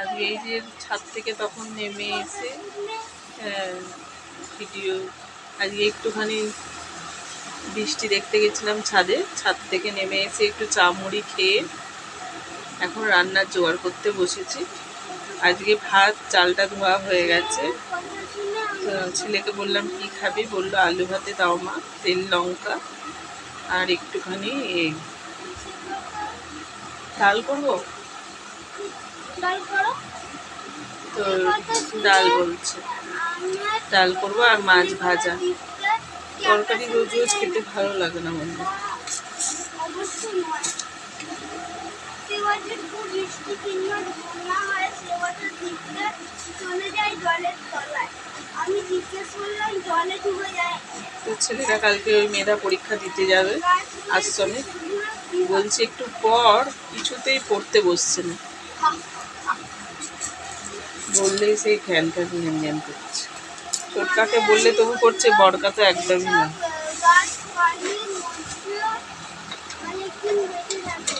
আজকে এই যে ছাদ থেকে তখন নেমে এসে ভিডিও, আজকে একটুখানি বৃষ্টি দেখতে গেছিলাম ছাদে, ছাদ থেকে নেমে এসে একটু চা মুড়ি খেয়ে এখন রান্নার জোগাড় করতে বসেছি। আজকে ভাত, চালটা ধোয়া হয়ে গেছে। তো ছেলেকে বললাম, কি খাবি? বলল, আলু ভাতে দাও মা, তেল, লঙ্কা আর একটুখানি ডাল করব? তো ডাল বলছে। ডাল করব আর মাছ ভাজা। তরকারি রোজ রোজ খেতে ভালো লাগে না মনে তো ছেলেরা কালকে ওই মেধা পরীক্ষা দিতে যাবে আশ্রমে। বলছে একটু পর কিছুতেই পড়তে বসছে না। বললেই সেই ঘ্যান ঘ্যান ঘ্যান করছে। ছোটকাকে বললে তবু করছে বড়কা তো একদমই না।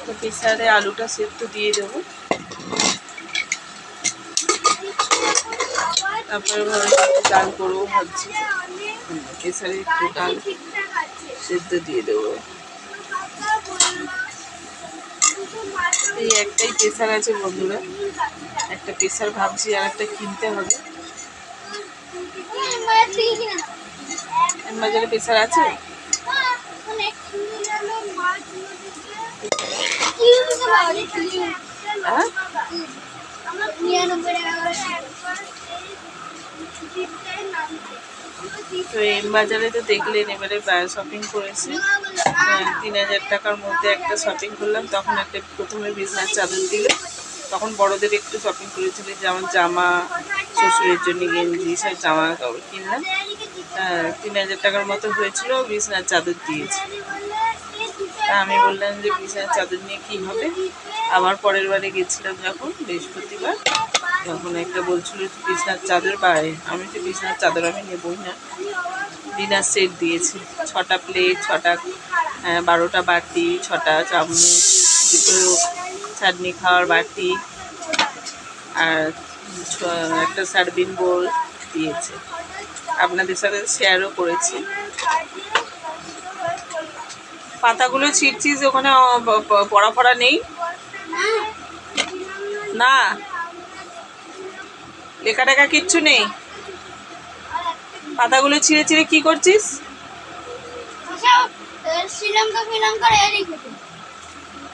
তো প্রেসারে আলুটা সেদ্ধ দিয়ে দেবো। তারপরে ডাল করব ভাবছি। প্রেসারে একটু ডাল সেদ্ধ দিয়ে দেবো। এই একটাই প্রেশার আছে বন্ধুরা। একটা প্রেশার ভাবছি আর একটা কিনতে হবে। বাজারে প্রেসার আছে? হ্যাঁ? তো এম বাজারে তো দেখলেন, এবারে শপিং করেছি। তিন হাজার টাকার মধ্যে একটা শপিং করলাম, তখন একটা প্রথমে বিছনার চাদর দিল তখন বড়দের একটু শপিং করেছিল, যেমন জামা, শ্বশুরের জন্য গেঞ্জি, সব জামা কাপড় কিনলাম। তিন হাজার টাকার মতো হয়েছিল বিছনার চাদর দিয়েছে। তা আমি বললাম যে বিছানার চাদর নিয়ে কী হবে? আবার পরের বারে গেছিলাম যখন, বৃহস্পতিবার। তখন একটা বলছিল বিছনার চাদর বাইরে আমি তো বিছনার চাদর আমি নেবই না। ডিনার সেট দিয়েছি। ছটা প্লেট ছটা বারোটা বাটি, ছটা চামচ, দুটো চাটনি খাওয়ার বাটি আর একটা সার্ভিং বোল দিয়েছে। আপনাদের সাথে শেয়ারও করেছি। পাতাগুলো ছিটছিস ওখানে পড়া পড়া নেই? না? লেখা টেখা কিচ্ছু নেই? পাতাগুলো ছিঁড়ে ছিঁড়ে কি করছিস?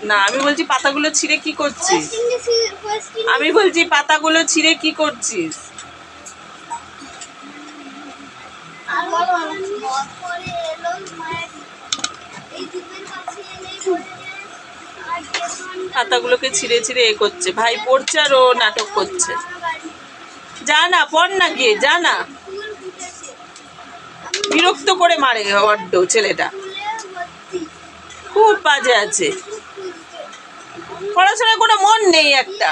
না, আমি বলছি পাতাগুলো ছিঁড়ে কি করছিস? আমি বলছি পাতাগুলো ছিঁড়ে কি করছিস? পাতাগুলোকে ছিঁড়ে ছিঁড়ে এ করছে। ভাই, পড়ছে আর ও নাটক করছে। আমার বাড়ি যা না পড় না গিয়ে যা না বিরক্ত করে মারে অড্ড ছেলেটা। খুব বাজে আছে। পড়াশোনায় কোনো মন নেই একটা।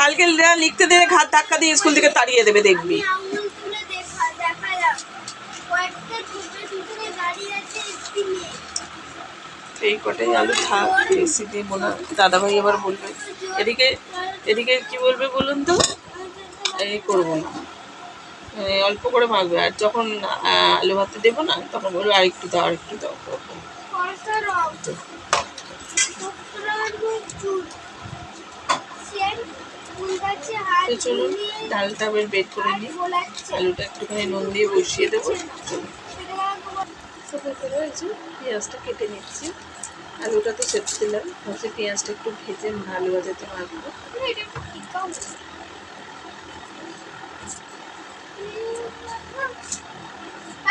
কালকে লিখতে দেবে ধাক্কা দিয়ে স্কুল থেকে তাড়িয়ে দেবে, দেখবি আমি আঙুল তুলে দেখা দেখালাম কয়েকটা ছোট ছোট গাড়ি আছে একটি মেয়ে এই কটাই আলু থাক, বেশি দিব না। দাদাভাই আবার বলবে, এদিকে এদিকে কি বলবে বলুন তো? এই করব না। অল্প করে মাখবে আর যখন আলু ভাতে দেবো না, তখন বলবে আর একটু দাও আর একটু দাও, করব। তো চলুন, ডালটা বের বের করে নিই। আলুটা একটুখানি নুন দিয়ে বসিয়ে দেবো। চলুন ছোটো করে পেঁয়াজটা কেটে নিচ্ছি। আলুটা তো সেদ্ধ দিলাম পেঁয়াজটা একটু ভেজে আলু ভাজাতে মাখবো এটা একটু ফিকাও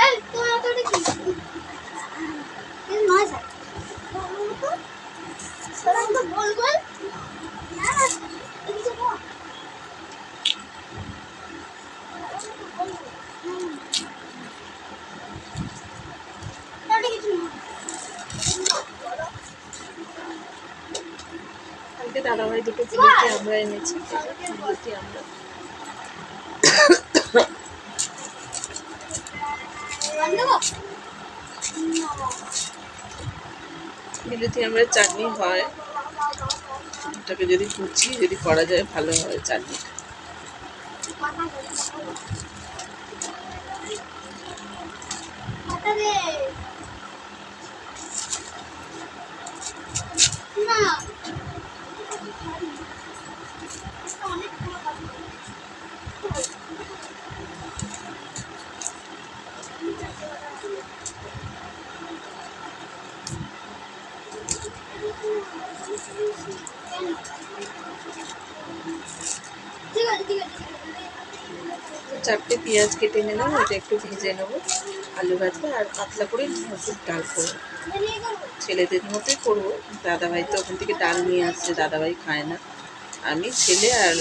এই তোমার হাতে কি এই মাছ আছে সরম তো বল বল না না এই যে বল কালকে দাদাভাই দুটো জিলিপি আমরা এনেছি জিলিপি আমরা। আমরা চাটনি হয়। এটাকে যদি কুচি যদি করা যায় ভালো হয় চাটনি। না। চারটে পেঁয়াজ কেটে নিলাম, ওটা একটু ভেজে নেব। আলু ভাজবো আর পাতলা করে মসুর ডাল করব। ছেলেদের মতোই করব, দাদাভাই তো ওখান থেকে ডাল নিয়ে আসছে, দাদাভাই খায় না। আমি ছেলে আর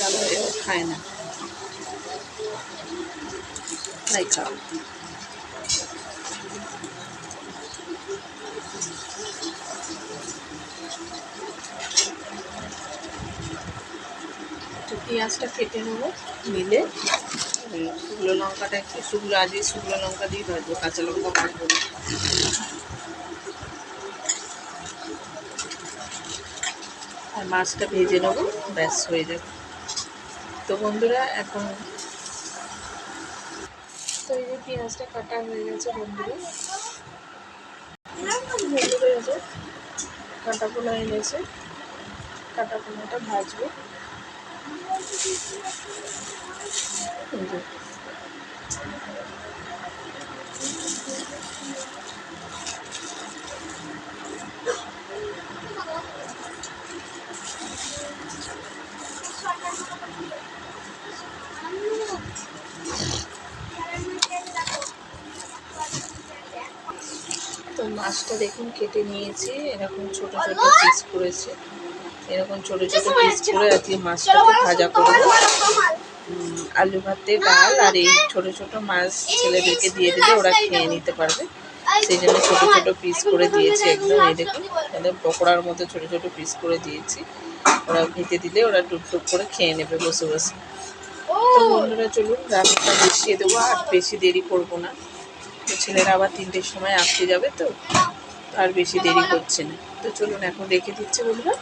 দাদাভাই খায় না। তাই খাও পেঁয়াজটা কেটে নেব নিলে শুকনো লঙ্কাটা একটু, শুকনো আজকে শুকনো লঙ্কা দিয়ে ভাজবো কাঁচা লঙ্কা ভাজবো না। আর মাছটা ভেজে নেব, ব্যাস হয়ে যাবে। তো বন্ধুরা, এখন তো এই যে পেঁয়াজটা কাটা হয়ে গেছে বন্ধুরা। বন্ধুরা পোনা এনেছে কাটা পোনাটা ভাজবো। তো মাছটা দেখুন কেটে নিয়েছি এরকম ছোট ছোট পিস করেছে। এরকম ছোট ছোট পিস করে আর আজকে মাছটাকে ভাজা করব। আলু ভাতে ডাল আর এই ছোট ছোট মাছ ছেলেদেরকে দিয়ে দিলে ওরা খেয়ে নিতে পারবে। সেই জন্য ছোট ছোট পিস করে দিয়েছি একদম এই দেখুন পকোড়ার মতো ছোট ছোট পিস করে দিয়েছি। ওরা ভেজে দিলে ওরা টুক টুক করে খেয়ে নেবে বসে বসে। তো বন্ধুরা চলুন রান্নাটা বসিয়ে দেবো আর বেশি দেরি করব না। তো ছেলেরা আবার তিনটের সময় আসতে যাবে তো। আর বেশি দেরি করছে না। তো চলুন এখন রেখে দিচ্ছে বন্ধুরা।